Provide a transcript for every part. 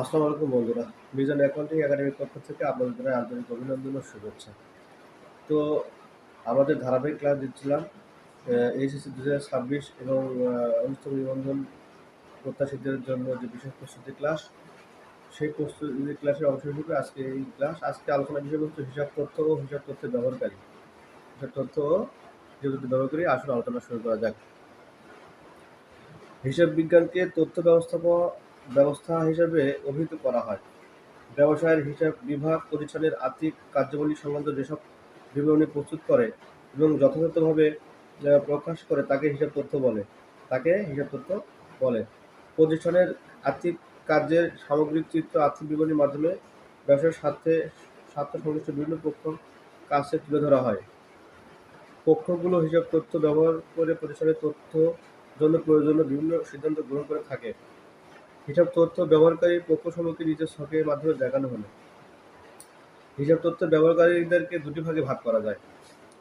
আসসালামু আলাইকুম বন্ধুরা। বিজন অ্যাকাউন্টিং একাডেমির পক্ষ থেকে আপনাদের আন্তরিক অভিনন্দন ও শুভেচ্ছা। তো আমাদের ধারাবাহিক ক্লাস দিচ্ছিলাম এইচএসসি দু হাজার ছাব্বিশ এবং অনুষ্ঠান নিবন্ধন প্রত্যাশীদের জন্য যে বিশেষ প্রস্তুতি ক্লাস, সেই প্রস্তুতি ক্লাসের অংশ হিসেবে আজকে এই ক্লাস, আজকে আলোচনা বিষয় হচ্ছে হিসাব তথ্য ও হিসাব তথ্যের ব্যবহারকারী। হিসাব তথ্য ও যেহেতু ব্যবহারকারী আসলে আলোচনা শুরু করা যাক। হিসাব বিজ্ঞানকে তথ্য ব্যবস্থাপনা ব্যবস্থা হিসেবে অভিহিত করা হয়। ব্যবসায়ের হিসাব বিভাগ প্রতিষ্ঠানের আর্থিক কার্যাবলী সংক্রান্ত যেসব বিবরণী প্রস্তুত করে এবং যথাযথভাবে প্রকাশ করে তাকে হিসাব তথ্য বলে। তাকে হিসাব তথ্য বলে। প্রতিষ্ঠানের আর্থিক কার্যের সামগ্রিক চিত্র আর্থিক বিবরণীর মাধ্যমে ব্যবসার স্বার্থে স্বার্থ সংশ্লিষ্ট বিভিন্ন পক্ষ কাছে তুলে ধরা হয়। পক্ষগুলো হিসাব তথ্য ব্যবহার করে প্রতিষ্ঠানের তথ্য জন্য প্রয়োজনীয় বিভিন্ন সিদ্ধান্ত গ্রহণ করে থাকে। হিসাব তথ্য ব্যবহারকারী পক্ষসমূহকে নিজের ছকের মাধ্যমে দেখানো হলো। হিসাব তথ্য ব্যবহারকারীদেরকে দুটি ভাগে ভাগ করা যায়।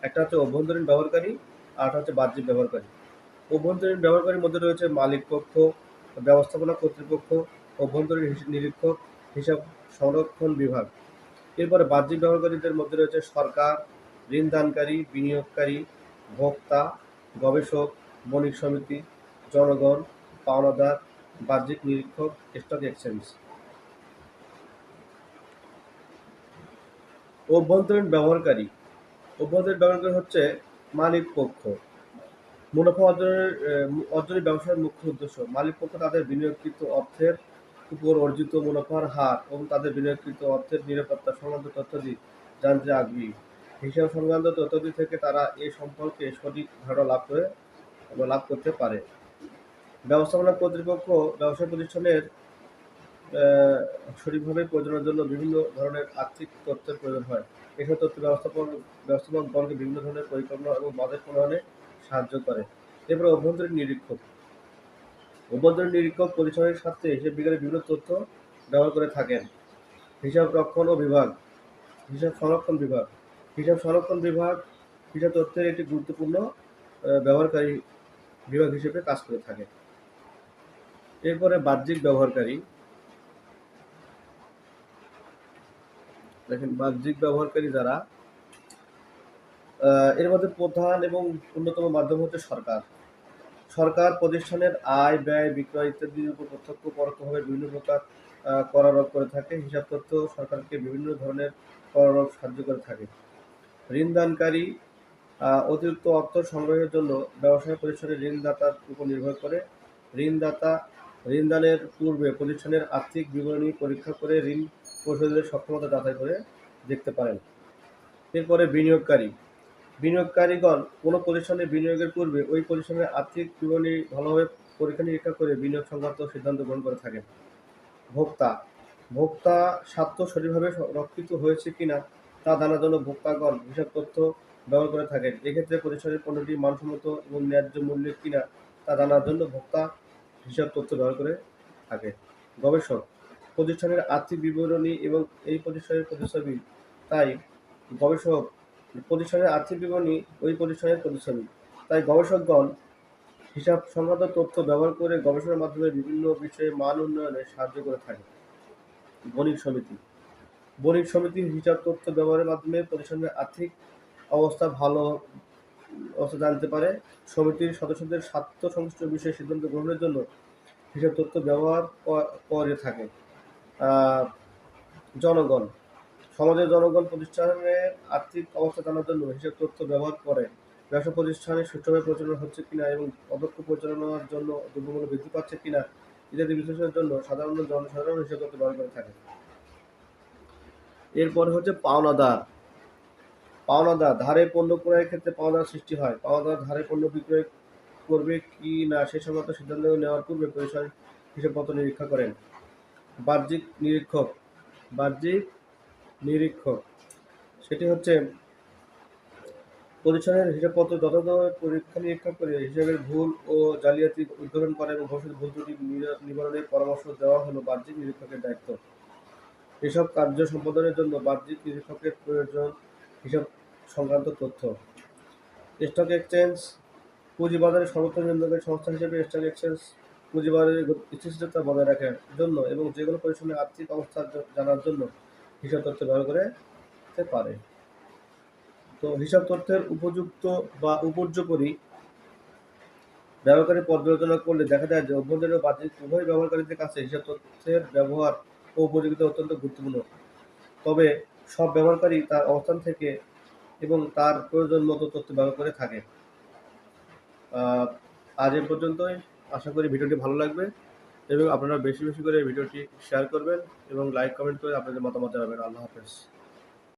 একটা হচ্ছে অভ্যন্তরীণ ব্যবহারকারী, আর একটা হচ্ছে বাহ্যিক ব্যবহারকারী। অভ্যন্তরীণ ব্যবহারকারীর মধ্যে রয়েছে মালিক পক্ষ, ব্যবস্থাপনা কর্তৃপক্ষ, অভ্যন্তরীণ নিরীক্ষক, হিসাব সংরক্ষণ বিভাগ। এরপরে বাহ্যিক ব্যবহারকারীদের মধ্যে রয়েছে সরকার, ঋণদানকারী, বিনিয়োগকারী, ভোক্তা, গবেষক, বণিক সমিতি, জনগণ, পাওনাদার বাহ্যিক নিরীক্ষক স্টক এক্সচেঞ্জ। অভ্যন্তরীণ ব্যবহারকারী। অভ্যন্তরীণ ব্যবহারকারী হচ্ছে মালিক পক্ষ। মুনাফা অর্জনের আহ, অর্জনই ব্যবসার মুখ্য উদ্দেশ্য। মালিক পক্ষ তাদের বিনিয়োগকৃত অর্থের উপর অর্জিত মুনাফার হার এবং তাদের বিনিয়োগকৃত অর্থের নিরাপত্তা সংক্রান্ত তথ্যাদি জানতে আগ্রহী। হিসাব সংক্রান্ত তথ্যাদি থেকে তারা এ সম্পর্কে সঠিক ধারণা লাভ করে লাভ করতে পারে। ব্যবস্থাপনা কর্তৃপক্ষ ব্যবসা প্রতিষ্ঠানের সঠিকভাবে পরিচালনার জন্য বিভিন্ন ধরনের আর্থিক তথ্যের প্রয়োজন হয়। এসব তথ্য ব্যবস্থাপন ব্যবস্থাপকগণকে বিভিন্ন ধরনের পরিকল্পনা এবং বাজেট প্রণয়নে সাহায্য করে। এরপরে অভ্যন্তরীণ নিরীক্ষক। অভ্যন্তরীণ নিরীক্ষক পরিচালনের স্বার্থে হিসাব বিজ্ঞানের বিভিন্ন তথ্য ব্যবহার করে থাকেন। হিসাব রক্ষণ ও বিভাগ। হিসাব সংরক্ষণ বিভাগ। হিসাব সংরক্ষণ বিভাগ হিসাব তথ্যের একটি গুরুত্বপূর্ণ ব্যবহারকারী বিভাগ হিসেবে কাজ করে থাকে। এরপরে বাহ্যিক ব্যবহারকারী। দেখেন, বাহ্যিক ব্যবহারকারী যারা এর মধ্যে প্রধান এবং অন্যতম মাধ্যম হচ্ছে সরকার। সরকার প্রতিষ্ঠানের আয়, ব্যয়, বিক্রয় ইত্যাদির উপর প্রত্যক্ষ পরোক্ষভাবে বিভিন্ন প্রকার করারোপ করে থাকে। হিসাব তথ্য সরকারকে বিভিন্ন ধরনের করারোপ সাহায্য করে থাকে। ঋণদানকারী অতিরিক্ত অর্থ সংগ্রহের জন্য ব্যবসায় প্রতিষ্ঠানের ঋণদাতার উপর নির্ভর করে। ঋণদাতা ঋণদানের পূর্বে প্রতিষ্ঠানের আর্থিক বিবরণী পরীক্ষা করে ঋণ পরিশোধের সক্ষমতা যাচাই করে দেখতে পারেন। এরপরে বিনিয়োগকারী। বিনিয়োগকারীগণ কোনো প্রতিষ্ঠানে বিনিয়োগের পূর্বে ওই প্রতিষ্ঠানের আর্থিক বিবরণী ভালোভাবে পরীক্ষা নিরীক্ষা করে বিনিয়োগ সংক্রান্ত সিদ্ধান্ত গ্রহণ করে থাকেন। ভোক্তা। ভোক্তা স্বার্থ সঠিকভাবে রক্ষিত হয়েছে কিনা তা জানার জন্য ভোক্তাগণ হিসাব তথ্য ব্যবহার করে থাকেন। এক্ষেত্রে প্রতিষ্ঠানের পণ্যটি মানসম্মত এবং ন্যায্য মূল্যের কিনা তা জানার জন্য ভোক্তা হিসাব তথ্য ব্যবহার করে থাকে। গবেষক প্রতিষ্ঠানের আর্থিক বিবরণী এবং এই প্রতিষ্ঠানের প্রতিচ্ছবি, তাই গবেষক প্রতিষ্ঠানের আর্থিক বিবরণী, ওই প্রতিষ্ঠানের প্রতিচ্ছবি। তাই গবেষকগণ হিসাব সংক্রান্ত তথ্য ব্যবহার করে গবেষণার মাধ্যমে বিভিন্ন বিষয়ে মান উন্নয়নে সাহায্য করে থাকে। বণিক সমিতি। বণিক সমিতি হিসাব তথ্য ব্যবহারের মাধ্যমে প্রতিষ্ঠানের আর্থিক অবস্থা ভালো অবস্থা জানতে পারে। সমিতির সদস্যদের স্বার্থ সংশ্লিষ্ট বিষয়ে সিদ্ধান্ত গ্রহণের জন্য হিসাব তথ্য ব্যবহার করে থাকে। জনগণ, সমাজের জনগণ প্রতিষ্ঠানের আর্থিক অবস্থা জানার জন্য হিসাব তথ্য ব্যবহার করে। ব্যবসা প্রতিষ্ঠানে সুষ্ঠুভাবে পরিচালনা হচ্ছে কিনা এবং অদক্ষ পরিচালনার জন্য দ্রব্যমূল্য বৃদ্ধি পাচ্ছে কিনা ইত্যাদি বিশ্লেষণের জন্য সাধারণ জনসাধারণ হিসাব তথ্য ব্যবহার করে থাকে। এরপরে হচ্ছে পাওনাদার। পাওনাদার, ধারে পণ্য ক্রয়ের ক্ষেত্রে পাওনাদার সৃষ্টি হয়। পাওনাদার, ধারে পণ্য বিক্রয় করবে কি না, সে সংক্রান্ত সিদ্ধান্ত নেওয়ার পূর্বে পরিষদ হিসাবপত্র নিরীক্ষা করেন। বাহ্যিক নিরীক্ষক বাহ্যিক নিরীক্ষক। সেটি হচ্ছে প্রতিষ্ঠানের হিসাবপত্র যথাযথভাবে পরীক্ষা নিরীক্ষা করে হিসাবের ভুল ও জালিয়াতি উদ্ঘাটন করা এবং ভবিষ্যৎ ভুল ত্রুটি নিবারণের পরামর্শ দেওয়া হলো বাহ্যিক নিরীক্ষকের দায়িত্ব। এসব কার্য সম্পাদনের জন্য বাহ্যিক নিরীক্ষকের প্রয়োজন হিসাব সংক্রান্ত তথ্য। স্টক এক্সচেঞ্জ, পুঁজিবাজারে সর্বোচ্চ নিয়ন্ত্রণকারী সংস্থা হিসেবে স্টক এক্সচেঞ্জ পুঁজিবারের স্থিতিশীলতা বজায় রাখার জন্য এবং যে কোনো প্রতিষ্ঠানের আর্থিক অবস্থা জানার জন্য হিসাব তথ্য ব্যবহার করতে পারে। তো হিসাব তথ্যের উপযুক্ত বা উপর্যুপরি ব্যবহারকারী পর্যালোচনা করলে দেখা যায় যে অভ্যন্তরীণ বাহ্যিক উভয় ব্যবহারকারীদের কাছে হিসাব তথ্যের ব্যবহার ও উপযোগিতা অত্যন্ত গুরুত্বপূর্ণ। তবে সব ব্যবহারকারী তার অবস্থান থেকে এবং তার প্রয়োজন মতো তথ্য ব্যবহার করে থাকে। আজ এ পর্যন্তই। আশা করি ভিডিওটি ভালো লাগবে এবং আপনারা বেশি বেশি করে ভিডিওটি শেয়ার করবেন এবং লাইক কমেন্ট করে আপনাদের মতামত জানাবেন। আল্লাহ হাফেজ।